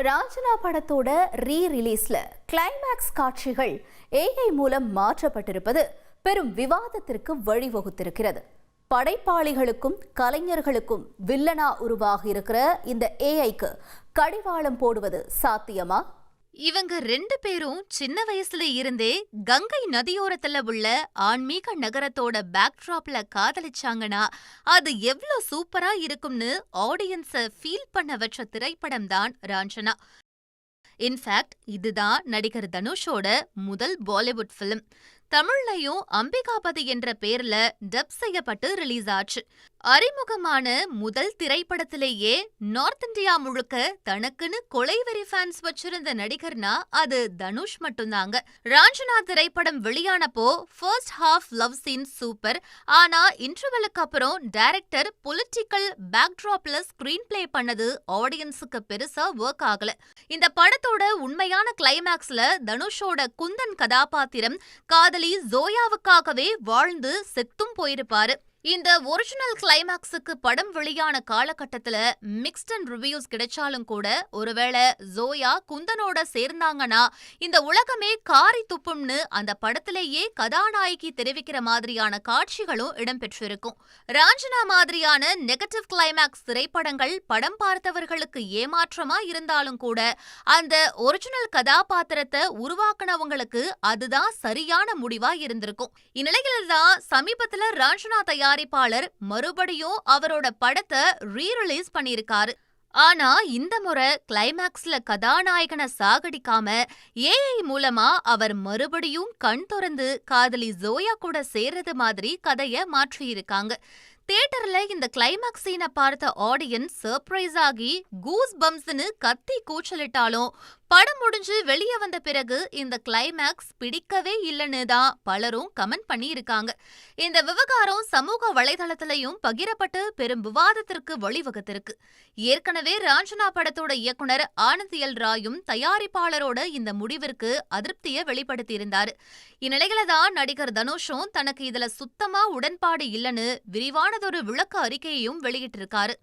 ராஞ்சனா படத்தோட ரீ ரிலீஸ்ல கிளைமேக்ஸ் காட்சிகள் ஏஐ மூலம் மாற்றப்பட்டிருப்பது பெரும் விவாதத்திற்கு வழிவகுத்திருக்கிறது. படைப்பாளிகளுக்கும் கலைஞர்களுக்கும் வில்லனா உருவாகி இருக்கிற இந்த ஏஐக்கு கடிவாளம் போடுவது சாத்தியமா? இவங்க ரெண்டு பேரும் சின்ன வயசுல இருந்தே கங்கை நதியோரத்துல உள்ள ஆன்மீக நகரத்தோட பேக்ட்ராப்ல காதலிச்சாங்கன்னா அது எவ்ளோ சூப்பரா இருக்கும்னு ஆடியன்ஸ ஃபீல் பண்ண வச்ச திரைப்படம் தான் ராஞ்சனா. இன்ஃபேக்ட் இதுதான் நடிகர் தனுஷோட முதல் பாலிவுட் ஃபிலிம் தமிழ்லையும் அம்பிகாபதி என்ற பேர்ல டப் செய்யப்பட்டு ரிலீஸ் ஆச்சு. அறிமுகமான முதல் திரைப்படத்திலேயே நார்த் இந்தியா முழுக்க தனக்குன்னு கொலைவெறி ஃபேன்ஸ் வச்சிருந்த நடிகர்னா அது தனுஷ் மட்டும்தாங்க. ராஞ்சனா திரைப்படம் வெளியானப்போ first half love scene super ஆனா இன்டர்வலுக்கு அப்புறம் டைரக்டர் பொலிட்டிக்கல் பேக்ட்ராப்ல ஸ்கிரீன் பிளே பண்ணது ஆடியன்ஸுக்கு பெருசா ஒர்க் ஆகல. இந்த படத்தோட உண்மையான கிளைமேக்ஸ்ல தனுஷோட குந்தன் கதாபாத்திரம் காதல் ஜோயாவுக்காகவே வாழ்ந்து செத்தும் போயிருப்பாரு. இந்த ஒரிஜினல் கிளைமேக்ஸுக்கு படம் வெளியான காலகட்டத்துல மிக்ஸ்ட் அண்ட் ரிவ்யூஸ் கிடைச்சாலும் கூட ஒருவேளை ஜோயா குந்தனோட சேர்ந்தாங்கன்னா இந்த உலகமே காரி துப்பும்னு அந்த படத்திலேயே கதாநாயகி தெரிவிக்கிற மாதிரியான காட்சிகளும் இடம்பெற்றிருக்கும். ராஞ்சனா மாதிரியான நெகட்டிவ் கிளைமேக்ஸ் திரைப்படங்கள் படம் பார்த்தவர்களுக்கு ஏமாற்றமா இருந்தாலும் கூட அந்த ஒரிஜினல் கதாபாத்திரத்தை உருவாக்குனவங்களுக்கு அதுதான் சரியான முடிவா இருந்திருக்கும். இந்நிலையில தான் சமீபத்துல ராஞ்சனா தயாரிப்பாளர் மறுபடியும் அவரோட படத்தை ரீரிலீஸ் பண்ணியிருக்காரு. ஆனா இந்த முறை கிளைமேக்ஸ்ல கதாநாயகனை சாகடிக்காம ஏஐ மூலமா அவர் மறுபடியும் கண் திறந்து காதலி ஜோயா கூட சேர்றது மாதிரி கதைய மாற்றியிருக்காங்க. தியேட்டர்ல இந்த கிளைமேக்ஸ் சீனை பார்த்த ஆடியன்ஸ் சர்ப்ரைஸ் ஆகி கூஸ் பம்ஸ்னு கத்தி கூச்சலிட்டாலும் படம் முடிஞ்சு வெளியே வந்த பிறகு இந்த கிளைமேக்ஸ் பிடிக்கவே இல்லைன்னு தான் பலரும் கமெண்ட் பண்ணி இருக்காங்க இந்த விவகாரம் சமூக வலைதளத்திலையும் பகிரப்பட்டு பெரும் விவாதத்திற்கு வழிவகுத்திருக்கு. ஏற்கனவே ராஞ்சனா படத்தோட இயக்குனர் ஆனந்த் எல் ராயும் தயாரிப்பாளரோட இந்த முடிவிற்கு அதிருப்தியை வெளிப்படுத்தியிருந்தாரு. இந்நிலையில தான் நடிகர் தனுஷும் தனக்கு இதுல சுத்தமா உடன்பாடு இல்லைன்னு விரிவானதொரு விளக்க அறிக்கையையும் வெளியிட்டிருக்காரு.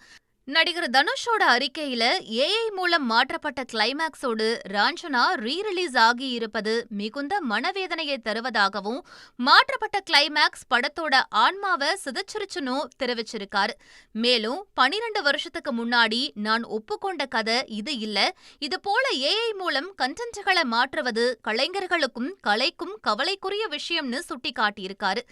நடிகர் தனுஷோட அறிக்கையில ஏஐ மூலம் மாற்றப்பட்ட கிளைமேக்ஸோடு ராஞ்சனா ரீ ரிலீஸ் ஆகியிருப்பது மிகுந்த மனவேதனையை தருவதாகவும் மாற்றப்பட்ட கிளைமேக்ஸ் படத்தோட ஆன்மாவை சிதைச்சிருச்சுன்னு தெரிவிச்சிருக்காரு. மேலும் பனிரெண்டு வருஷத்துக்கு முன்னாடி நான் ஒப்புக்கொண்ட கதை இது இல்ல. இது போல ஏஐ மூலம் கண்டென்ட்களை மாற்றுவது கலைஞர்களுக்கும் கலைக்கும் கவலைக்குரிய விஷயம்னு சுட்டிக்காட்டியிருக்காரு.